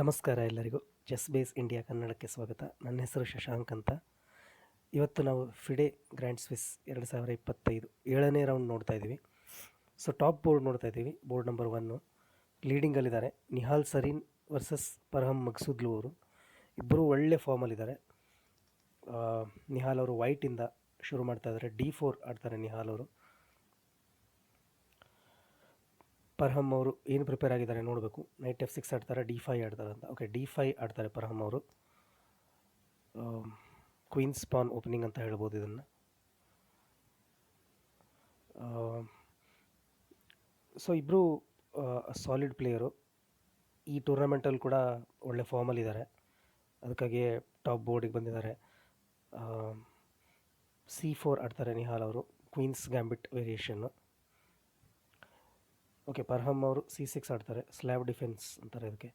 ನಮಸ್ಕಾರ ಎಲ್ಲರಿಗೂ. Chess base India ಕನ್ನಡಕ್ಕೆ ಸ್ವಾಗತ. ನನ್ನ ಹೆಸರು ಶಶಾಂಕ್ ಅಂತ. ಇವತ್ತು ನಾವು ಫಿಡೆ ಗ್ರ್ಯಾಂಡ್ ಸ್ವಿಸ್ ಎರಡು ಸಾವಿರ ಇಪ್ಪತ್ತೈದು ಏಳನೇ ರೌಂಡ್ ನೋಡ್ತಾ ಇದ್ದೀವಿ. ಸೊ ಟಾಪ್ ಬೋರ್ಡ್ ನೋಡ್ತಾ ಇದ್ದೀವಿ. Board number one ಲೀಡಿಂಗಲ್ಲಿದ್ದಾರೆ Nihal Sarin versus Parham Maghsoodloo ಅವರು. ಇಬ್ಬರು ಒಳ್ಳೆ ಫಾರ್ಮಲ್ಲಿದ್ದಾರೆ ನಿಹಾಲ್ ಅವರು ವೈಟಿಂದ ಶುರು ಮಾಡ್ತಾ ಇದ್ದಾರೆ. ಡಿ ಫೋರ್ ಆಡ್ತಾರೆ ನಿಹಾಲ್ ಅವರು. ಪರ್ಹಮ್ ಅವರು ಏನು ಪ್ರಿಪೇರ್ ಆಗಿದ್ದಾರೆ ನೋಡಬೇಕು. ನೈಟ್ ಎಫ್ ಸಿಕ್ಸ್ ಆಡ್ತಾರೆ ಡಿ ಫೈ ಆಡ್ತಾರೆ ಅಂತ. ಓಕೆ ಡಿ ಫೈ ಆಡ್ತಾರೆ ಪರ್ಹಮ್ ಅವರು. ಕ್ವೀನ್ಸ್ ಪಾನ್ ಓಪನಿಂಗ್ ಅಂತ ಹೇಳ್ಬೋದು ಇದನ್ನು. ಸೊ ಇಬ್ಬರು ಸಾಲಿಡ್ ಪ್ಲೇಯರು ಈ ಟೂರ್ನಮೆಂಟಲ್ಲಿ ಕೂಡ ಒಳ್ಳೆ ಫಾರ್ಮಲ್ಲಿದ್ದಾರೆ ಅದಕ್ಕಾಗಿ ಟಾಪ್ ಬೋರ್ಡಿಗೆ ಬಂದಿದ್ದಾರೆ. ಸಿ ಫೋರ್ ಆಡ್ತಾರೆ ನಿಹಾಲ್ ಅವರು. Queen's gambit variation okay, Parham ಅವರು ಸಿ ಸಿಕ್ಸ್ ಆಡ್ತಾರೆ, ಸ್ಲ್ಯಾಬ್ ಡಿಫೆನ್ಸ್ ಅಂತಾರೆ ಅದಕ್ಕೆ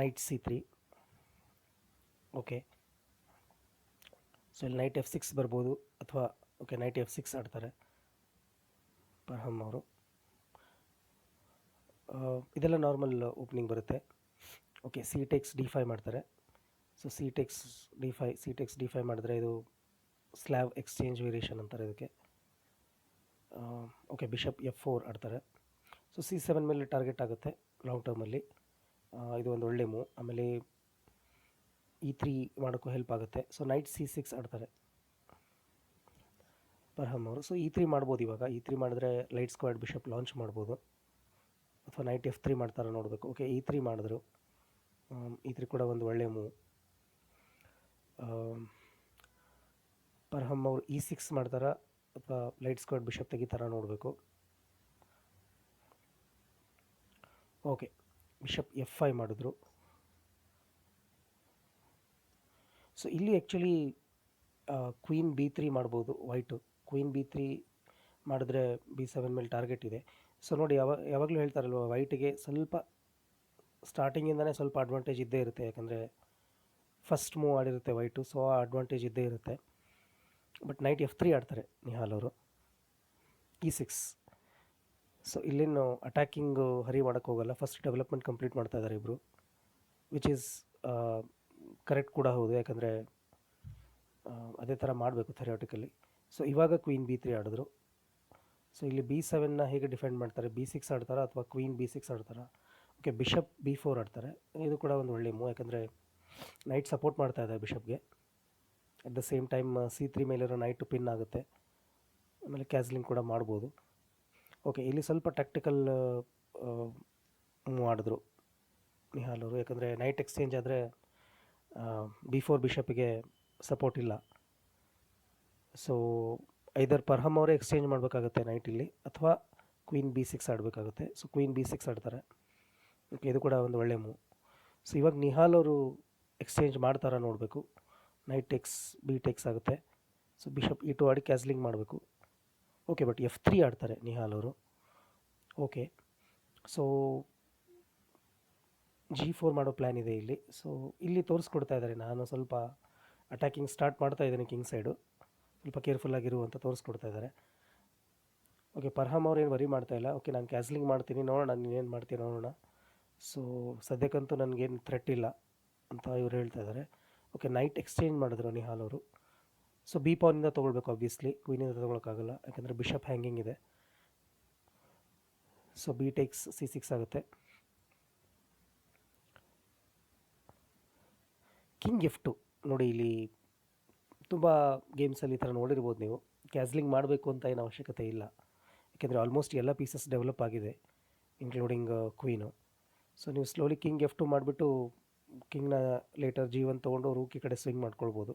knight C three. Okay. So ಇಲ್ಲಿ ನೈಟ್ ಎಫ್ ಸಿಕ್ಸ್ ಬರ್ಬೋದು, ಅಥವಾ, ಓಕೆ ನೈಟ್ ಎಫ್ ಸಿಕ್ಸ್ ಆಡ್ತಾರೆ, ಪರ್ಹಮ್ ಅವರು. ಇದೆಲ್ಲ ನಾರ್ಮಲ್ ಓಪನಿಂಗ್ ಬರುತ್ತೆ. Okay C takes D five ಮಾಡ್ತಾರೆ. So C takes D five C takes D five ಮಾಡಿದ್ರೆ ಇದು ಸ್ಲ್ಯಾಬ್ ಎಕ್ಸ್ಚೇಂಜ್ ವೇರಿಯೇಷನ್ ಅಂತಾರೆ ಇದಕ್ಕೆ. ಓಕೆ ಬಿಷಪ್ ಎಫ್ ಫೋರ್ ಆಡ್ತಾರೆ. ಸೊ ಸಿ ಸೆವೆನ್ ಮೇಲೆ ಟಾರ್ಗೆಟ್ ಆಗುತ್ತೆ ಲಾಂಗ್ ಟರ್ಮಲ್ಲಿ ಇದು ಒಂದು ಒಳ್ಳೆ ಮೂವ್ ಆಮೇಲೆ ಇ ತ್ರೀ ಮಾಡೋಕ್ಕೂ ಹೆಲ್ಪ್ ಆಗುತ್ತೆ. ಸೊ ನೈಟ್ ಸಿ ಸಿಕ್ಸ್ ಆಡ್ತಾರೆ. ಪರ್ಹಮ್ ಅವರು. ಸೊ ಇ ತ್ರೀ ಮಾಡ್ಬೋದು ಇವಾಗ. ಇ ತ್ರೀ ಮಾಡಿದ್ರೆ ಲೈಟ್ ಸ್ಕ್ವಾಡ್ ಬಿಷಪ್ ಲಾಂಚ್ ಮಾಡ್ಬೋದು. ಅಥವಾ ನೈಟ್ ಎಫ್ ತ್ರೀ ಮಾಡ್ತಾರೆ ನೋಡಬೇಕು. ಓಕೆ ಇ ತ್ರೀ ಮಾಡಿದ್ರು. ಇ ತ್ರೀ ಕೂಡ ಒಂದು ಒಳ್ಳೆ ಮೂವ್ ಪರ್ಹಮ್ ಅವರು ಇ ಸಿಕ್ಸ್ ಮಾಡ್ತಾರಾ? ಅಥವಾ ಲೈಟ್ ಸ್ಕ್ವಾಡ್ ಬಿಷಪ್ ತೆಗಿತಾರ ನೋಡಬೇಕು. ಓಕೆ, ಬಿಷಪ್ ಎಫ್ ಐ ಮಾಡಿದ್ರು. ಸೊ ಇಲ್ಲಿ ಆ್ಯಕ್ಚುಲಿ ಕ್ವೀನ್ ಬಿ ತ್ರೀ ಮಾಡ್ಬೋದು ವೈಟು ಕ್ವೀನ್ ಬಿ ತ್ರೀ ಮಾಡಿದ್ರೆ ಬಿ ಸೆವೆನ್ ಮೇಲೆ ಟಾರ್ಗೆಟ್ ಇದೆ. ಸೊ ನೋಡಿ, ಯಾವ, ಯಾವಾಗಲೂ ಹೇಳ್ತಾರಲ್ವ ವೈಟಿಗೆ ಸ್ವಲ್ಪ ಸ್ಟಾರ್ಟಿಂಗಿಂದನೇ ಸ್ವಲ್ಪ ಅಡ್ವಾಂಟೇಜ್ ಇದ್ದೇ ಇರುತ್ತೆ. ಯಾಕಂದರೆ ಫಸ್ಟ್ ಮೂವ್ ಆಡಿರುತ್ತೆ ವೈಟು ಸೊ ಆ ಅಡ್ವಾಂಟೇಜ್ ಇದ್ದೇ ಇರುತ್ತೆ. ಬಟ್ ನೈಟ್ ಎಫ್ ತ್ರೀ ಆಡ್ತಾರೆ ನಿಹಾಲ್ ಅವರು. E six. ಸೊ ಇಲ್ಲೇನು ಅಟ್ಯಾಕಿಂಗು ಹರಿ ಮಾಡೋಕ್ಕೆ ಹೋಗಲ್ಲ. ಫಸ್ಟ್ ಡೆವಲಪ್ಮೆಂಟ್ ಕಂಪ್ಲೀಟ್ ಮಾಡ್ತಾ ಇದ್ದಾರೆ ಇಬ್ಬರು ವಿಚ್ ಈಸ್ ಕರೆಕ್ಟ್ ಕೂಡ ಹೌದು. ಯಾಕಂದರೆ ಅದೇ ಥರ ಮಾಡಬೇಕು ಥೆರಿಯಾಟಿಕಲಿ ಸೊ ಇವಾಗ ಕ್ವೀನ್ ಬಿ ತ್ರೀ ಆಡಿದ್ರು. ಸೊ ಇಲ್ಲಿ ಬಿ ಸೆವೆನ್ನ ಹೇಗೆ ಡಿಫೆಂಡ್ ಮಾಡ್ತಾರೆ? ಬಿ ಸಿಕ್ಸ್ ಆಡ್ತಾರಾ ಅಥವಾ ಕ್ವೀನ್ ಬಿ ಸಿಕ್ಸ್ ಆಡ್ತಾರಾ? ಓಕೆ ಬಿಷಪ್ ಬಿ ಫೋರ್ ಆಡ್ತಾರೆ. ಇದು ಕೂಡ ಒಂದು ಒಳ್ಳೆ ಮೂವ್ ಯಾಕಂದರೆ ನೈಟ್ ಸಪೋರ್ಟ್ ಮಾಡ್ತಾ ಇದೆ ಬಿಷಪ್ಗೆ at the same time C three ಮೇಲಿರೋ ನೈಟು ಪಿನ್ ಆಗುತ್ತೆ. ಆಮೇಲೆ ಕ್ಯಾಸ್ಲಿಂಗ್ ಕೂಡ ಮಾಡ್ಬೋದು. ಓಕೆ ಇಲ್ಲಿ ಸ್ವಲ್ಪ ಟ್ಯಾಕ್ಟಿಕಲ್ ಮೂವ್ ಮಾಡಿದ್ರು ನಿಹಾಲ್ ಅವರು. ಯಾಕಂದರೆ ನೈಟ್ ಎಕ್ಸ್ಚೇಂಜ್ ಆದರೆ ಬಿ ಫೋರ್ ಬಿಷಪ್ಗೆ ಸಪೋರ್ಟ್ ಇಲ್ಲ. ಸೊ ಐದರ್ ಪರ್ಹಮ್ ಅವರೇ ಎಕ್ಸ್ಚೇಂಜ್ ಮಾಡಬೇಕಾಗುತ್ತೆ ನೈಟ್ ಇಲ್ಲಿ, ಅಥವಾ ಕ್ವೀನ್ ಬಿ ಸಿಕ್ಸ್ ಆಡಬೇಕಾಗುತ್ತೆ. ಸೊ ಕ್ವೀನ್ ಬಿ ಸಿಕ್ಸ್ ಆಡ್ತಾರೆ. ಓಕೆ ಇದು ಕೂಡ ಒಂದು ಒಳ್ಳೆ ಮೂವ್ ಸೊ ಇವಾಗ ನಿಹಾಲ್ ಅವರು ಎಕ್ಸ್ಚೇಂಜ್ ಮಾಡ್ತಾರಾ ನೋಡಬೇಕು. ನೈಟ್ ಟೆಕ್ಸ್ ಬಿ ಟೆಕ್ಸ್ ಆಗುತ್ತೆ. ಸೊ ಬಿಷಪ್ ಇ ಟು ಆಡಿ ಕ್ಯಾಸ್ಲಿಂಗ್ ಮಾಡಬೇಕು. ಓಕೆ ಬಟ್ ಎಫ್ ತ್ರೀ ಆಡ್ತಾರೆ ನಿಹಾಲ್ ಅವರು. ಓಕೆ ಸೊ ಜಿ ಫೋರ್ ಮಾಡೋ ಪ್ಲ್ಯಾನ್ ಇದೆ ಇಲ್ಲಿ. ಸೊ ಇಲ್ಲಿ ತೋರಿಸ್ಕೊಡ್ತಾ ಇದ್ದಾರೆ. ನಾನು ಸ್ವಲ್ಪ ಅಟ್ಯಾಕಿಂಗ್ ಸ್ಟಾರ್ಟ್ ಮಾಡ್ತಾ ಇದ್ದೀನಿ ಕಿಂಗ್ ಸೈಡು ಸ್ವಲ್ಪ ಕೇರ್ಫುಲ್ಲಾಗಿರು ಅಂತ ತೋರಿಸ್ಕೊಡ್ತಾ ಇದ್ದಾರೆ. ಓಕೆ ಪರ್ಹಾಮ್ ಅವ್ರು ಏನು ವರಿ ಮಾಡ್ತಾ ಇಲ್ಲ. ಓಕೆ ನಾನು ಕ್ಯಾಸ್ಲಿಂಗ್ ಮಾಡ್ತೀನಿ. ನೋಡೋಣ ನೀನೇನು ಮಾಡ್ತೀನಿ ನೋಡೋಣ. ಸೊ ಸದ್ಯಕ್ಕಂತೂ ನನಗೇನು ಥ್ರೆಟ್ ಇಲ್ಲ ಅಂತ ಇವ್ರು ಹೇಳ್ತಾ ಇದ್ದಾರೆ. ಓಕೆ ನೈಟ್ ಎಕ್ಸ್ಚೇಂಜ್ ಮಾಡಿದ್ರು ನಿಹಾಲ್ ಅವರು. ಸೊ ಬಿ ಪಾನಿಂದ ತೊಗೊಳ್ಬೇಕು ಆಬ್ವಿಯಸ್ಲಿ ಕ್ವೀನಿಂದ ತೊಗೊಳಕ್ಕಾಗಲ್ಲ. ಯಾಕಂದರೆ ಬಿಷಪ್ ಹ್ಯಾಂಗಿಂಗ್ ಇದೆ. So B takes C six ಆಗುತ್ತೆ. ಕಿಂಗ್ ಎಫ್ ಟು ನೋಡಿ, ಇಲ್ಲಿ ತುಂಬ ಗೇಮ್ಸಲ್ಲಿ ಈ ಥರ ನೋಡಿರ್ಬೋದು ನೀವು. ಕ್ಯಾಸ್ಲಿಂಗ್ ಮಾಡಬೇಕು ಅಂತ ಏನು ಅವಶ್ಯಕತೆ ಇಲ್ಲ. ಯಾಕೆಂದರೆ ಆಲ್ಮೋಸ್ಟ್ ಎಲ್ಲ ಪೀಸಸ್ ಡೆವಲಪ್ ಆಗಿದೆ ಇನ್ಕ್ಲೂಡಿಂಗ್ ಕ್ವೀನು ಸೊ ನೀವು ಸ್ಲೋಲಿ ಕಿಂಗ್ ಎಫ್ ಟು ಮಾಡಿಬಿಟ್ಟು ಕಿಂಗ್ನ ಲೇಟರ್ ಜೀವನ್ ತೊಗೊಂಡು ರೂಕಿ ಕಡೆ ಸ್ವಿಂಗ್ ಮಾಡ್ಕೊಳ್ಬೋದು.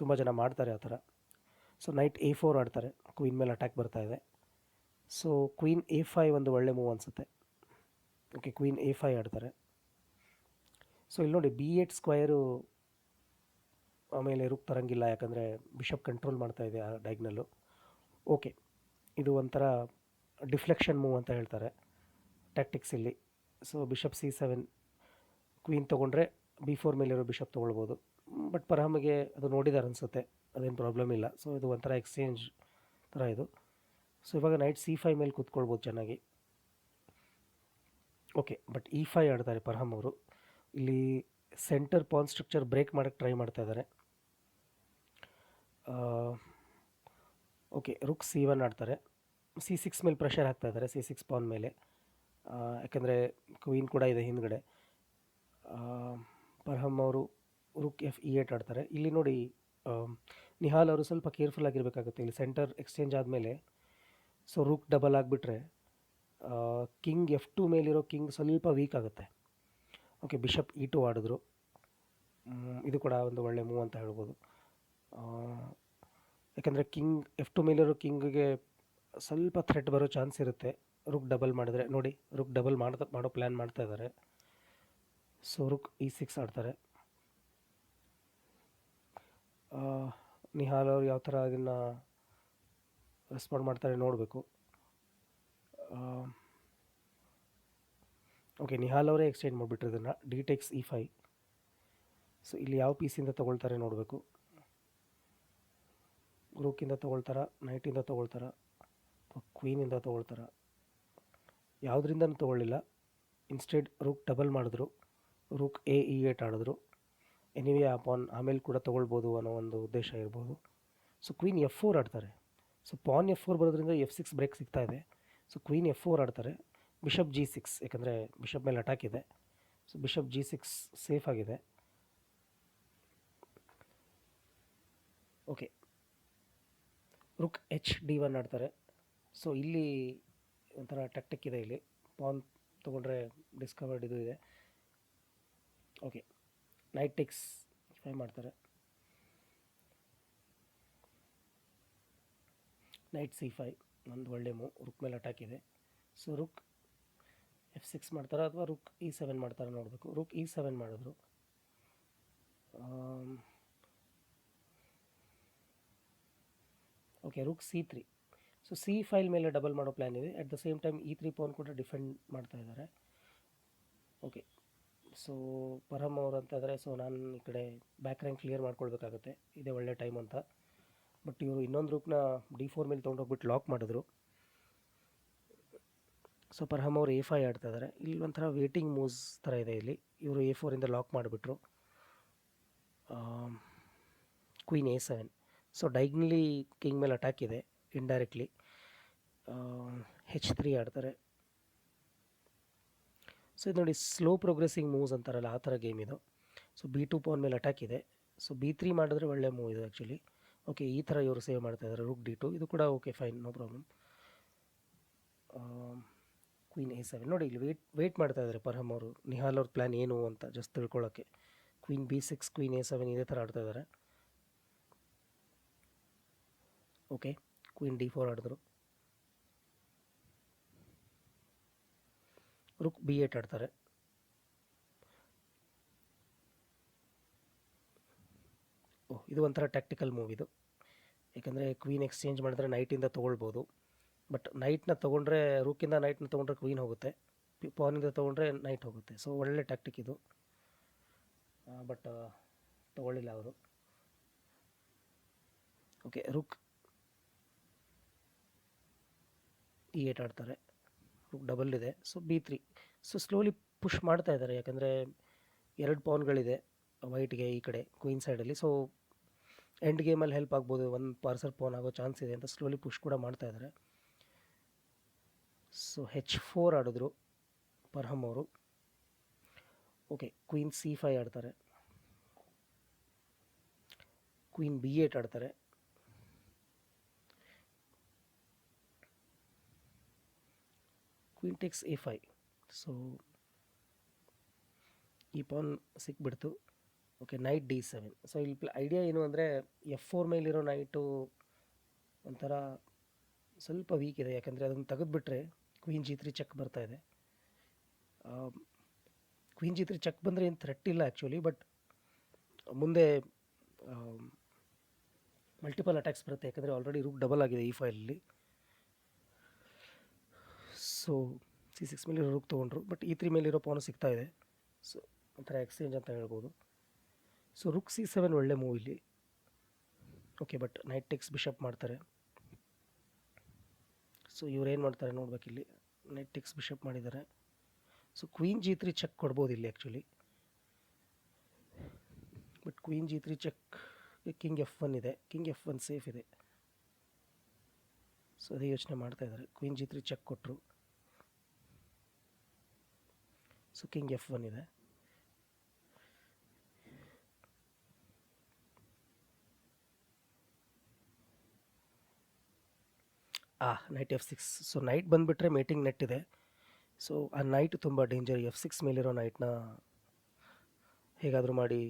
ತುಂಬ ಜನ ಮಾಡ್ತಾರೆ ಆ ಥರ. ಸೊ ನೈಟ್ ಎ ಫೋರ್ ಆಡ್ತಾರೆ. ಕ್ವೀನ್ ಮೇಲೆ ಅಟ್ಯಾಕ್ ಬರ್ತಾ ಇದೆ. ಸೊ ಕ್ವೀನ್ ಎ ಫೈ ಒಂದು ಒಳ್ಳೆ ಮೂವ್ ಅನಿಸುತ್ತೆ. ಓಕೆ ಕ್ವೀನ್ ಎ ಫೈ ಆಡ್ತಾರೆ. ಸೊ ಇಲ್ಲಿ ನೋಡಿ ಬಿ ಏಟ್ ಸ್ಕ್ವಯರು ಆಮೇಲೆ ರುಕ್ ತರಂಗಿಲ್ಲ, ಯಾಕಂದರೆ ಬಿಷಪ್ ಕಂಟ್ರೋಲ್ ಮಾಡ್ತಾ ಇದೆ ಆ ಡೈಗ್ನಲ್ಲು ಓಕೆ ಇದು ಒಂಥರ ಡಿಫ್ಲೆಕ್ಷನ್ ಮೂವ್ ಅಂತ ಹೇಳ್ತಾರೆ. ಟ್ಯಾಕ್ಟಿಕ್ಸ್ ಇಲ್ಲಿ. So bishop C seven queen ತೊಗೊಂಡ್ರೆ ಬಿ ಫೋರ್ ಮೇಲಿರೋ ಬಿಷಪ್ ತೊಗೊಳ್ಬೋದು. ಬಟ್ ಪರಹಮಿಗೆ ಅದು ನೋಡಿದ್ದಾರೆ ಅನಿಸುತ್ತೆ. ಅದೇನು ಪ್ರಾಬ್ಲಮ್ ಇಲ್ಲ. ಸೊ ಇದು ಒಂಥರ ಎಕ್ಸ್ಚೇಂಜ್ ಥರ ಇದು. ಸೊ ಇವಾಗ ನೈಟ್ ಸಿ ಫೈ ಮೇಲೆ ಕೂತ್ಕೊಳ್ಬೋದು ಚೆನ್ನಾಗಿ. ಓಕೆ ಬಟ್ ಇ ಫೈ ಆಡ್ತಾರೆ ಪರ್ಹಮ್ ಅವರು. ಇಲ್ಲಿ ಸೆಂಟರ್ ಪಾನ್ ಸ್ಟ್ರಕ್ಚರ್ ಬ್ರೇಕ್ ಮಾಡೋಕ್ಕೆ ಟ್ರೈ ಮಾಡ್ತಾ ಇದ್ದಾರೆ ಓಕೆ ರುಕ್ ಸಿ ಒನ್ ಆಡ್ತಾರೆ. ಸಿ ಸಿಕ್ಸ್ ಮೇಲೆ ಪ್ರೆಷರ್ ಹಾಕ್ತಾ ಇದ್ದಾರೆ ಸಿ ಸಿಕ್ಸ್ ಪಾನ್ ಮೇಲೆ. ಯಾಕೆಂದರೆ ಕ್ವೀನ್ ಕೂಡ ಇದೆ ಹಿಂದ್ಗಡೆ. ಪರ್ಹಮ್ ಅವರು ರುಕ್ ಎಫ್ ಇ ಏಟ್ ಆಡ್ತಾರೆ. ಇಲ್ಲಿ ನೋಡಿ ನಿಹಾಲ್ ಅವರು ಸ್ವಲ್ಪ ಕೇರ್ಫುಲ್ ಆಗಿರಬೇಕಾಗುತ್ತೆ. ಇಲ್ಲಿ ಸೆಂಟರ್ ಎಕ್ಸ್ಚೇಂಜ್ ಆದಮೇಲೆ, ಸೊ ರುಕ್ ಡಬಲ್ ಆಗಿಬಿಟ್ರೆ ಕಿಂಗ್ ಎಫ್ ಟು ಮೇಲಿರೋ ಕಿಂಗ್ ಸ್ವಲ್ಪ ವೀಕ್ ಆಗುತ್ತೆ. ಓಕೆ, ಬಿಷಪ್ ಇ ಟು ಆಡಿದ್ರು. ಇದು ಕೂಡ ಒಂದು ಒಳ್ಳೆ ಮೂವ್ ಅಂತ ಹೇಳ್ಬೋದು. ಯಾಕಂದರೆ ಕಿಂಗ್ ಎಫ್ ಟು ಮೇಲಿರೋ ಕಿಂಗ್ಗೆ ಸ್ವಲ್ಪ ಥ್ರೆಟ್ ಬರೋ ಚಾನ್ಸ್ ಇರುತ್ತೆ. ರುಕ್ ಡಬಲ್ ಮಾಡಿದ್ರೆ, ನೋಡಿ, ರುಕ್ ಡಬಲ್ ಮಾಡ್ತಾ, ಮಾಡೋ ಪ್ಲ್ಯಾನ್ ಮಾಡ್ತಾ ಇದ್ದಾರೆ. ಸೊ ರುಕ್ ಇ ಸಿಕ್ಸ್ ಆಡ್ತಾರೆ. ನಿಹಾಲ್ ಅವ್ರು ಯಾವ ಥರ ಅದನ್ನು ರೆಸ್ಪಾಂಡ್ ಮಾಡ್ತಾರೆ ನೋಡಬೇಕು. ಓಕೆ ನಿಹಾಲ್ ಅವರೇ ಎಕ್ಸ್ಚೇಂಜ್ ಮಾಡಿಬಿಟ್ರೆ ಇದನ್ನು. D takes E five so ಇಲ್ಲಿ ಯಾವ ಪೀಸಿಂದ ತೊಗೊಳ್ತಾರೆ ನೋಡಬೇಕು. ರೂಕಿಂದ ತೊಗೊಳ್ತಾರ ನೈಟಿಂದ ತೊಗೊಳ್ತಾರ ಕ್ವೀನಿಂದ ತೊಗೊಳ್ತಾರ. ಯಾವುದರಿಂದನೂ ತೊಗೊಳ್ಳಿಲ್ಲ. ಇನ್ಸ್ಟೆಡ್ ರೂಕ್ ಡಬಲ್ ಮಾಡಿದ್ರು. ರೂಕ್ ಎ ಇ ಏಟ್ ಆಡಿದ್ರು. ಎನಿವೆ ಪಾನ್ ಆಮೇಲೆ ಕೂಡ ತೊಗೊಳ್ಬೋದು ಅನ್ನೋ ಒಂದು ಉದ್ದೇಶ ಇರ್ಬೋದು. ಸೊ ಕ್ವೀನ್ ಎಫ್ ಫೋರ್ ಆಡ್ತಾರೆ. ಸೊ ಪಾನ್ ಎಫ್ ಫೋರ್ ಬರೋದ್ರಿಂದ ಎಫ್ ಸಿಕ್ಸ್ ಬ್ರೇಕ್ ಸಿಗ್ತಾ ಇದೆ. ಸೊ ಕ್ವೀನ್ ಎಫ್ ಫೋರ್ ಆಡ್ತಾರೆ. ಬಿಷಪ್ ಜಿ ಸಿಕ್ಸ್ ಯಾಕಂದರೆ ಬಿಷಪ್ ಮೇಲೆ ಅಟ್ಯಾಕ್ ಇದೆ. So bishop G six safe ಆಗಿದೆ. Okay rook H D one ಆಡ್ತಾರೆ. ಸೊ ಇಲ್ಲಿ ಒಂಥರ ಟೆಕ್ಟಿಕ್ ಇದೆ ಇಲ್ಲಿ. ಪಾನ್ ತೊಗೊಂಡ್ರೆ ಡಿಸ್ಕವರ್ಡ್ ಇದು ಇದೆ. ಓಕೆ ನೈಟ್ ಟಿಕ್ಸ್ ಫೈ ಮಾಡ್ತಾರೆ. ನೈಟ್ ಸಿ ಫೈ ಒಂದು ಒಳ್ಳೆ ಮೂ ರುಕ್ ಮೇಲೆ ಅಟ್ಯಾಕ್ ಇದೆ. ಸೊ ರುಕ್ ಎಫ್ ಸಿಕ್ಸ್ ಮಾಡ್ತಾರಾ ಅಥವಾ ರುಕ್ ಇ ಸೆವೆನ್ ಮಾಡ್ತಾರಾ ನೋಡಬೇಕು. ರುಕ್ ಇ ಸೆವೆನ್ ಮಾಡಿದ್ರು. Okay rook C three so C file ಮೇಲೆ ಡಬಲ್ ಮಾಡೋ ಪ್ಲ್ಯಾನ್ ಇದೆ. At the same time E three pawn ಕೂಡ ಡಿಫೆಂಡ್ ಮಾಡ್ತಾ ಇದ್ದಾರೆ ಓಕೆ ಸೊ ಪರಮ್ ಅವ್ರು ಅಂತ ಇದ್ದಾರೆ ಸೊ ನಾನು ಈ ಕಡೆ ಬ್ಯಾಕ್ ರ್ಯಾಂಕ್ ಕ್ಲಿಯರ್ ಮಾಡ್ಕೊಳ್ಬೇಕಾಗುತ್ತೆ. ಇದೇ ಒಳ್ಳೆ ಟೈಮ್ ಅಂತ. ಬಟ್ ಇವರು ಇನ್ನೊಂದು ರೂಪ್ನ ಡಿ ಫೋರ್ ಮೇಲೆ ತೊಗೊಂಡೋಗ್ಬಿಟ್ಟು ಲಾಕ್ ಮಾಡಿದ್ರು. ಸೊ ಪರಹಮ್ ಅವರು ಎ ಫೈ ಆಡ್ತಾ ಇದ್ದಾರೆ ಇಲ್ಲಿ ಒಂಥರ ವೇಟಿಂಗ್ ಮೂವ್ಸ್ ಥರ ಇದೆ ಇಲ್ಲಿ. ಇವರು ಎ ಫೋರಿಂದ ಲಾಕ್ ಮಾಡಿಬಿಟ್ರು. Queen A seven so diagonally king ಮೇಲೆ ಅಟ್ಯಾಕ್ ಇದೆ ಇಂಡೈರೆಕ್ಟ್ಲಿ ಹೆಚ್ ತ್ರೀ ಆಡ್ತಾರೆ. ಸೊ, ಇದು ನೋಡಿ ಸ್ಲೋ ಪ್ರೋಗ್ರೆಸಿಂಗ್ ಮೂವ್ಸ್ ಅಂತಾರಲ್ಲ, ಆ ಥರ ಗೇಮ್ ಇದು. ಸೊ ಬಿ ಟು ಪೋನ್ ಮೇಲೆ ಅಟ್ಯಾಕ್ ಇದೆ. ಸೊ ಬಿ ತ್ರೀ ಮಾಡಿದ್ರೆ ಒಳ್ಳೆ ಮೂವ್ ಇದು ಆ್ಯಕ್ಚುಲಿ ಓಕೆ ಈ ಥರ ಇವರು ಸೇವ್ ಮಾಡ್ತಾ ಇದ್ದಾರೆ ರುಕ್ ಡಿ ಟು ಇದು ಕೂಡ okay fine no problem queen A seven ನೋಡಿ, ಇಲ್ಲಿ ವೇಟ್ ವೇಟ್ ಮಾಡ್ತಾ ಇದ್ದಾರೆ ಪರ್ಹಮ್ ಅವರು. ನಿಹಾಲ್ ಅವ್ರ ಪ್ಲ್ಯಾನ್ ಏನು ಅಂತ just ತಿಳ್ಕೊಳ್ಳೋಕ್ಕೆ queen B six queen A seven ಇದೇ ಥರ ಆಡ್ತಾ ಇದ್ದಾರೆ ಓಕೆ ಕ್ವೀನ್ ಡಿ ಫೋರ್ ಆಡಿದ್ರು. ರುಕ್ ಬಿ ಏಟ್ ಆಡ್ತಾರೆ. ಓಹ್ ಇದು ಒಂಥರ ಟ್ಯಾಕ್ಟಿಕಲ್ ಮೂವ್ ಇದು. ಯಾಕಂದರೆ ಕ್ವೀನ್ ಎಕ್ಸ್ಚೇಂಜ್ ಮಾಡಿದ್ರೆ ನೈಟಿಂದ ತೊಗೊಳ್ಬೋದು. ಬಟ್ ನೈಟ್ನ ತೊಗೊಂಡ್ರೆ ರೂಕಿಂದ ನೈಟ್ನ ತೊಗೊಂಡ್ರೆ ಕ್ವೀನ್ ಹೋಗುತ್ತೆ. ಪಾನಿಂದ ತೊಗೊಂಡ್ರೆ ನೈಟ್ ಹೋಗುತ್ತೆ. ಸೊ ಒಳ್ಳೆ ಟ್ಯಾಕ್ಟಿಕ್ ಇದು. ಬಟ್ ತೊಗೊಳ್ಳಿಲ್ಲ ಅವರು. ಓಕೆ ರುಕ್ ಈ ಏಟ್ ಆಡ್ತಾರೆ. ರುಕ್ ಡಬಲ್ ಇದೆ. So B three so slowly push ಮಾಡ್ತಾ ಇದ್ದಾರೆ. ಯಾಕಂದರೆ ಎರಡು ಪೌನ್ಗಳಿದೆ ವೈಟ್ಗೆ ಈ ಕಡೆ ಕ್ವೀನ್ ಸೈಡಲ್ಲಿ. ಸೊ ಎಂಡ್ ಗೇಮಲ್ಲಿ ಹೆಲ್ಪ್ ಆಗ್ಬೋದು, ಒಂದು ಪಾರ್ಸಲ್ ಪೌನ್ ಆಗೋ ಚಾನ್ಸ್ ಇದೆ ಅಂತ ಸ್ಲೋಲಿ ಪುಷ್ ಕೂಡ ಮಾಡ್ತಾ ಇದ್ದಾರೆ. ಸೊ ಹೆಚ್ ಫೋರ್ ಆಡಿದ್ರು ಪರ್ಹಮ್ ಅವರು. ಓಕೆ, ಕ್ವೀನ್ ಸಿ ಫೈ ಆಡ್ತಾರೆ. ಕ್ವೀನ್ ಬಿ ಏಟ್ ಆಡ್ತಾರೆ. Queen takes A five so ಈ pawn ಸಿಕ್ಬಿಡ್ತು. Okay knight D seven so ಇಲ್ಲಿ ಐಡಿಯಾ ಏನು ಅಂದರೆ ಎಫ್ ಫೋರ್ ಮೇಲಿರೋ ನೈಟು ಒಂಥರ ಸ್ವಲ್ಪ ವೀಕ್ ಇದೆ. ಯಾಕಂದರೆ ಅದನ್ನು ತೆಗೆದುಬಿಟ್ರೆ ಕ್ವೀನ್ ಜಿ ತ್ರೀ ಚೆಕ್ ಬರ್ತಾ ಇದೆ. ಕ್ವೀನ್ ಜಿ ತ್ರೀ ಚೆಕ್ ಬಂದರೆ ಏನು ಥ್ರೆಟ್ ಇಲ್ಲ ಆ್ಯಕ್ಚುಲಿ ಬಟ್ ಮುಂದೆ ಮಲ್ಟಿಪಲ್ ಅಟ್ಯಾಕ್ಸ್ ಬರುತ್ತೆ. ಯಾಕಂದರೆ ಆಲ್ರೆಡಿ ರೂಪ್ ಡಬಲ್ ಆಗಿದೆ ಈ ಫೈಲಲ್ಲಿ ಸೊ ಸಿ ಸಿಕ್ಸ್ ಮೇಲೆ ರೂಕ್ ತೊಗೊಂಡ್ರು ಬಟ್ ಈ ತ್ರೀ ಮೇಲಿರೋ ಪಾನು ಸಿಗ್ತಾ ಇದೆ. ಸೊ ಒಂಥರ ಎಕ್ಸ್ಚೇಂಜ್ ಅಂತ ಹೇಳ್ಬೋದು. ಸೊ ರುಕ್ ಸಿ ಸೆವೆನ್ ಒಳ್ಳೆ ಮೂವ್ ಇಲ್ಲಿ. Okay but knight takes bishop ಮಾಡ್ತಾರೆ. ಸೊ ಇವ್ರು ಏನು ಮಾಡ್ತಾರೆ ನೋಡ್ಬೇಕಿಲ್ಲಿ ನೈಟ್ ಟೆಕ್ಸ್ ಬಿಷಪ್ ಮಾಡಿದ್ದಾರೆ. So queen G three check ಕೊಡ್ಬೋದು ಇಲ್ಲಿ actually but queen G three check king F one ಇದೆ. ಕಿಂಗ್ ಎಫ್ ಒನ್ ಸೇಫ್ ಇದೆ. ಸೊ ಅದೇ ಯೋಚನೆ ಮಾಡ್ತಾ ಇದ್ದಾರೆ. ಕ್ವೀನ್ ಜಿ ತ್ರೀ ಚೆಕ್ ಕೊಟ್ಟರು ಸೊ ಕಿಂಗ್ ಎಫ್ ಒನ್ ಇದೆ. ಆ knight F six so knight ಬಂದುಬಿಟ್ರೆ ಮೀಟಿಂಗ್ ನೆಟ್ ಇದೆ. ಸೊ ಆ ನೈಟ್ ತುಂಬ ಡೇಂಜರ್ ಎಫ್ ಸಿಕ್ಸ್ ಮೇಲಿರೋ ನೈಟ್ನ ಹೇಗಾದರೂ ಮಾಡಿ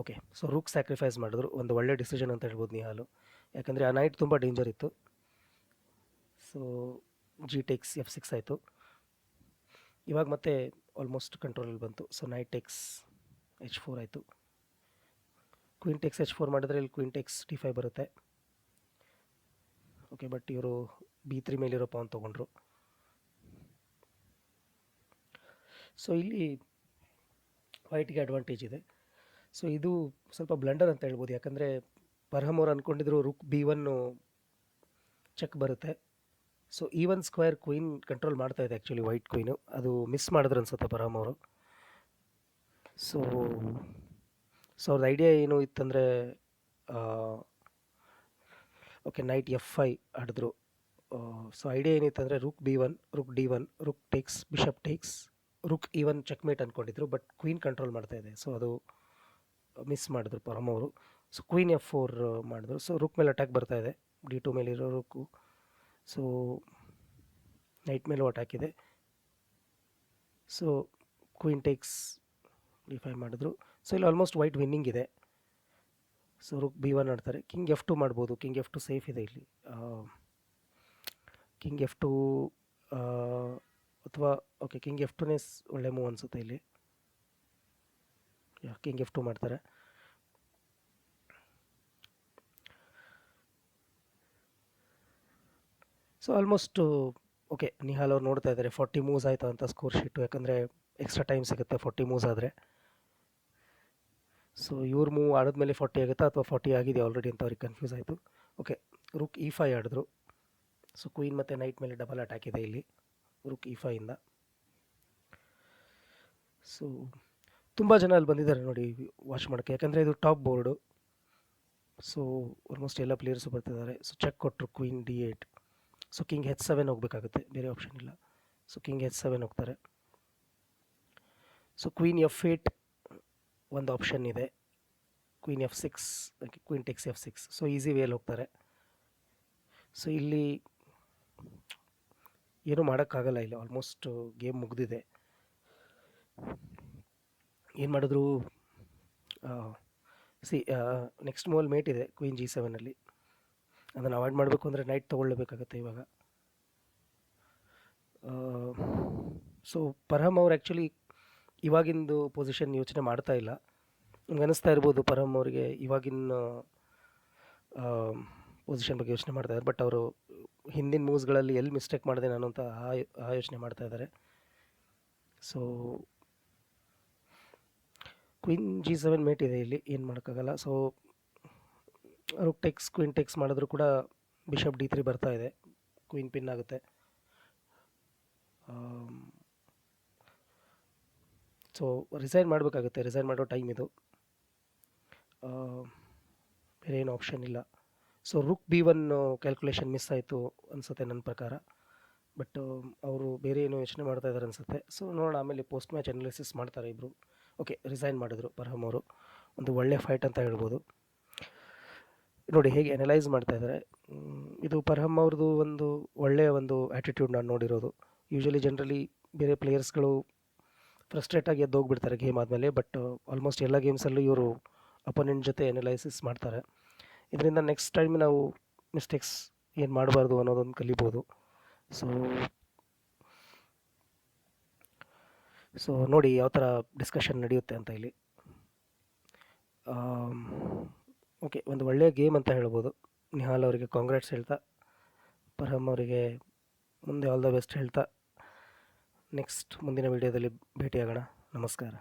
ಓಕೆ ಸೊ ರೂಕ್ ಸ್ಯಾಕ್ರಿಫೈಸ್ ಮಾಡಿದ್ರು. ಒಂದು ಒಳ್ಳೆ ಡಿಸಿಷನ್ ಅಂತ ಹೇಳ್ಬೋದು ನಿಹಾಲು. ಯಾಕಂದರೆ ಆ ನೈಟ್ ತುಂಬ ಡೇಂಜರ್ ಇತ್ತು. So g takes f six ಆಯಿತು. ಇವಾಗ ಮತ್ತೆ ಆಲ್ಮೋಸ್ಟ್ ಕಂಟ್ರೋಲಲ್ಲಿ ಬಂತು. So knight x h four ಆಯಿತು. ಕ್ವೀನ್ ಟೆಕ್ಸ್ ಎಚ್ ಫೋರ್ ಮಾಡಿದ್ರೆ ಇಲ್ಲಿ ಕ್ವೀನ್ ಟೆಕ್ಸ್ ಡಿ ಫೈವ್ ಬರುತ್ತೆ. ಓಕೆ ಬಟ್ ಇವರು ಬಿ ತ್ರೀ ಮೇಲಿರೋ ಪಾನ್ ತೊಗೊಂಡ್ರು. ಸೊ ಇಲ್ಲಿ ವೈಟ್ಗೆ ಅಡ್ವಾಂಟೇಜ್ ಇದೆ. ಸೊ ಇದು ಸ್ವಲ್ಪ ಬ್ಲಂಡರ್ ಅಂತ ಹೇಳ್ಬೋದು. ಯಾಕಂದರೆ ಪರ್ಹಮ್ ಅವ್ರು ಅಂದ್ಕೊಂಡಿದ್ರು ರುಕ್ ಬಿ ಒನ್ನು ಚೆಕ್ ಬರುತ್ತೆ. ಸೊ ಈ ಒನ್ ಸ್ಕ್ವೇರ್ ಕ್ವೀನ್ ಕಂಟ್ರೋಲ್ ಮಾಡ್ತಾ ಇದೆ ಆ್ಯಕ್ಚುಲಿ ವೈಟ್ ಕ್ವೀನು ಅದು ಮಿಸ್ ಮಾಡಿದ್ರು ಅನ್ಸುತ್ತೆ ಪರಾಮ್ ಅವರು. ಸೊ ಸೊ ಅವ್ರದ್ದು ಐಡಿಯಾ ಏನು ಇತ್ತಂದರೆ ಓಕೆ ನೈಟ್ ಎಫ್ ಐ ಆಡಿದ್ರು. So idea ಏನಿತ್ತಂದರೆ rook b one rook d one rook takes bishop takes rook e one checkmate ಅಂದ್ಕೊಂಡಿದ್ರು but queen control ಮಾಡ್ತಾ ಇದೆ. ಸೊ ಅದು ಮಿಸ್ ಮಾಡಿದ್ರು ಪರಮ್ ಅವರು. ಸೊ ಕ್ವೀನ್ ಎಫ್ ಫೋರ್ ಮಾಡಿದ್ರು. So rook ಮೇಲೆ attack ಬರ್ತಾ ಇದೆ. ಡಿ ಟು ಮೇಲೆ ಇರೋ ರುಕ್ಕು ಸೊ ನೈಟ್ ಮೇಲೆ ಅಟ್ಯಾಕ್ ಹಾಕಿದೆ. So queen takes d five ಮಾಡಿದ್ರು. ಸೊ ಇಲ್ಲಿ ಆಲ್ಮೋಸ್ಟ್ ವೈಟ್ ವಿನ್ನಿಂಗ್ ಇದೆ. ಸೊ ರುಕ್ ಬಿ ಒನ್ ಆಡ್ತಾರೆ. ಕಿಂಗ್ ಎಫ್ ಟು ಮಾಡ್ಬೋದು. ಕಿಂಗ್ ಎಫ್ ಟು ಸೇಫ್ ಇದೆ ಇಲ್ಲಿ. ಕಿಂಗ್ ಎಫ್ ಟು ಅಥವಾ ಓಕೆ ಕಿಂಗ್ ಎಫ್ ಟುನೇ ಒಳ್ಳೆ ಮೂವ್ ಅನಿಸುತ್ತೆ ಇಲ್ಲಿ. ಕಿಂಗ್ ಎಫ್ ಟು ಮಾಡ್ತಾರೆ. ಸೊ ಆಲ್ಮೋಸ್ಟು ಓಕೆ ನಿಹಾಲ್ ಅವ್ರು ನೋಡ್ತಾ ಇದ್ದಾರೆ ಫಾರ್ಟಿ ಮೂವ್ಸ್ ಆಯಿತು ಅಂತ ಸ್ಕೋರ್ ಶೀಟು ಯಾಕಂದರೆ ಎಕ್ಸ್ಟ್ರಾ ಟೈಮ್ ಸಿಗುತ್ತೆ ಫಾರ್ಟಿ ಮೂವ್ಸ್ ಆದರೆ. ಸೊ ಇವ್ರ ಮೂವ್ ಆಡಿದ್ಮೇಲೆ ಫಾರ್ಟಿ ಆಗುತ್ತಾ ಅಥವಾ ಫಾರ್ಟಿ ಆಗಿದೆ ಆಲ್ರೆಡಿ ಅಂತ ಅವ್ರಿಗೆ ಕನ್ಫ್ಯೂಸ್ ಆಯಿತು. ಓಕೆ ರುಕ್ ಇ ಫೈ ಆಡಿದ್ರು. ಸೊ ಕ್ವೀನ್ ಮತ್ತು ನೈಟ್ ಮೇಲೆ ಡಬಲ್ ಅಟ್ಯಾಕ್ ಇದೆ ಇಲ್ಲಿ ರುಕ್ ಇ ಫೈಯಿಂದ ಸೊ ತುಂಬ ಜನ ಅಲ್ಲಿ ಬಂದಿದ್ದಾರೆ ನೋಡಿ ವಾಚ್ ಮಾಡೋಕ್ಕೆ, ಯಾಕಂದರೆ ಇದು ಟಾಪ್ ಬೋರ್ಡು ಸೊ ಆಲ್ಮೋಸ್ಟ್ ಎಲ್ಲ ಪ್ಲೇಯರ್ಸು ಬರ್ತಿದ್ದಾರೆ. ಸೊ ಚೆಕ್ ಕೊಟ್ಟರು queen d eight so king h seven ಹೋಗಬೇಕಾಗುತ್ತೆ. ಬೇರೆ ಆಪ್ಷನ್ ಇಲ್ಲ. ಸೊ ಕಿಂಗ್ ಹೆಚ್ ಸೆವೆನ್ ಹೋಗ್ತಾರೆ. ಸೊ ಕ್ವೀನ್ ಎಫ್ ಏಟ್ ಒಂದು ಆಪ್ಷನ್ ಇದೆ. Queen f six queen takes f six so easily ಹೋಗ್ತಾರೆ. ಸೊ ಇಲ್ಲಿ ಏನೂ ಮಾಡೋಕ್ಕಾಗಲ್ಲ ಇಲ್ಲಿ. ಆಲ್ಮೋಸ್ಟ್ ಗೇಮ್ ಮುಗಿದಿದೆ. ಏನು ಮಾಡಿದ್ರು? ಸಿ ನೆಕ್ಸ್ಟ್ ಮೋಲ್ ಮೇಟ್ ಇದೆ ಕ್ವೀನ್ ಜಿ ಸೆವೆನಲ್ಲಿ ಅದನ್ನು ಅವಾಯ್ಡ್ ಮಾಡಬೇಕು ಅಂದರೆ ನೈಟ್ ತೊಗೊಳ್ಬೇಕಾಗತ್ತೆ ಇವಾಗ. ಸೊ ಪರಹಮ್ ಅವ್ರು ಆ್ಯಕ್ಚುಲಿ ಇವಾಗಿಂದು ಪೊಸಿಷನ್ ಯೋಚನೆ ಮಾಡ್ತಾ ಇಲ್ಲ. ನಿಮ್ಗೆ ಅನ್ನಿಸ್ತಾ ಇರ್ಬೋದು ಪರಹಮ್ ಅವರಿಗೆ ಇವಾಗಿನ ಪೊಸಿಷನ್ ಬಗ್ಗೆ ಯೋಚನೆ ಮಾಡ್ತಾ ಇದ್ದಾರೆ. ಬಟ್ ಅವರು ಹಿಂದಿನ ಮೂವ್ಸ್ಗಳಲ್ಲಿ ಎಲ್ಲಿ ಮಿಸ್ಟೇಕ್ ಮಾಡಿದೆ ನಾನು ಅಂತ ಆ ಆ ಯೋಚನೆ ಮಾಡ್ತಾ ಇದ್ದಾರೆ. So queen g seven mate ಇದೆ ಇಲ್ಲಿ, ಏನು ಮಾಡೋಕ್ಕಾಗಲ್ಲ. So rook takes queen takes ಮಾಡಿದ್ರು ಕೂಡ ಬಿಷಪ್ ಡಿ ತ್ರೀ ಬರ್ತಾ ಇದೆ. ಕ್ವೀನ್ ಪಿನ್ ಆಗುತ್ತೆ. ಸೊ ರಿಸೈನ್ ಮಾಡಬೇಕಾಗುತ್ತೆ. ರಿಸೈನ್ ಮಾಡೋ ಟೈಮ್ ಇದು. ಬೇರೆ ಏನು ಆಪ್ಷನ್ ಇಲ್ಲ. So rook b one calculation miss ಆಯಿತು ಅನಿಸುತ್ತೆ ನನ್ನ ಪ್ರಕಾರ. ಬಟ್ ಅವರು ಬೇರೆ ಏನು ಯೋಚನೆ ಮಾಡ್ತಾ ಇದ್ದಾರೆ ಅನಿಸುತ್ತೆ. ಸೊ ನೋಡೋಣ, ಆಮೇಲೆ ಪೋಸ್ಟ್ ಮ್ಯಾಚ್ ಅನಾಲಿಸಿಸ್ ಮಾಡ್ತಾರೆ ಇಬ್ಬರು ಓಕೆ ರಿಸೈನ್ ಮಾಡಿದ್ರು ಪರ್ಹಮ್ ಅವರು. ಒಂದು ಒಳ್ಳೆ ಫೈಟ್ ಅಂತ ಹೇಳ್ಬೋದು. ನೋಡಿ ಹೇಗೆ ಅನಲೈಸ್ ಮಾಡ್ತಾ ಇದ್ದಾರೆ ಇದು ಪರಹಮ್ ಅವ್ರದ್ದು ಒಂದು ಒಳ್ಳೆಯ ಒಂದು ಆ್ಯಟಿಟ್ಯೂಡ್ ನಾನು ನೋಡಿರೋದು. ಯೂಶ್ವಲಿ ಜನರಲಿ ಬೇರೆ ಪ್ಲೇಯರ್ಸ್ಗಳು ಎದ್ದು ಹೋಗ್ಬಿಡ್ತಾರೆ ಗೇಮ್ ಆದಮೇಲೆ ಬಟ್ ಆಲ್ಮೋಸ್ಟ್ ಎಲ್ಲ ಗೇಮ್ಸಲ್ಲೂ ಇವರು ಅಪೋನೆಂಟ್ ಜೊತೆ ಅನಲೈಸಿಸ್ ಮಾಡ್ತಾರೆ. ಇದರಿಂದ ನೆಕ್ಸ್ಟ್ ಟೈಮ್ ನಾವು ಮಿಸ್ಟೇಕ್ಸ್ ಏನು ಮಾಡಬಾರ್ದು ಅನ್ನೋದೊಂದು ಕಲಿಬೋದು. ಸೊ ಸೊ ನೋಡಿ ಯಾವ ಥರ ಡಿಸ್ಕಷನ್ ನಡೆಯುತ್ತೆ ಅಂತ ಇಲ್ಲಿ ಓಕೆ, ಒಂದು ಒಳ್ಳೆಯ ಗೇಮ್ ಅಂತ ಹೇಳ್ಬೋದು. ನಿಹಾಲ್ ಅವರಿಗೆ ಕಾಂಗ್ರೆಟ್ಸ್ ಹೇಳ್ತಾ, ಪರಹಮ್ ಅವರಿಗೆ ಮುಂದೆ ಆಲ್ ದ ಬೆಸ್ಟ್ ಹೇಳ್ತಾ ನೆಕ್ಸ್ಟ್ ಮುಂದಿನ ವೀಡಿಯೋದಲ್ಲಿ ಭೇಟಿಯಾಗೋಣ. ನಮಸ್ಕಾರ.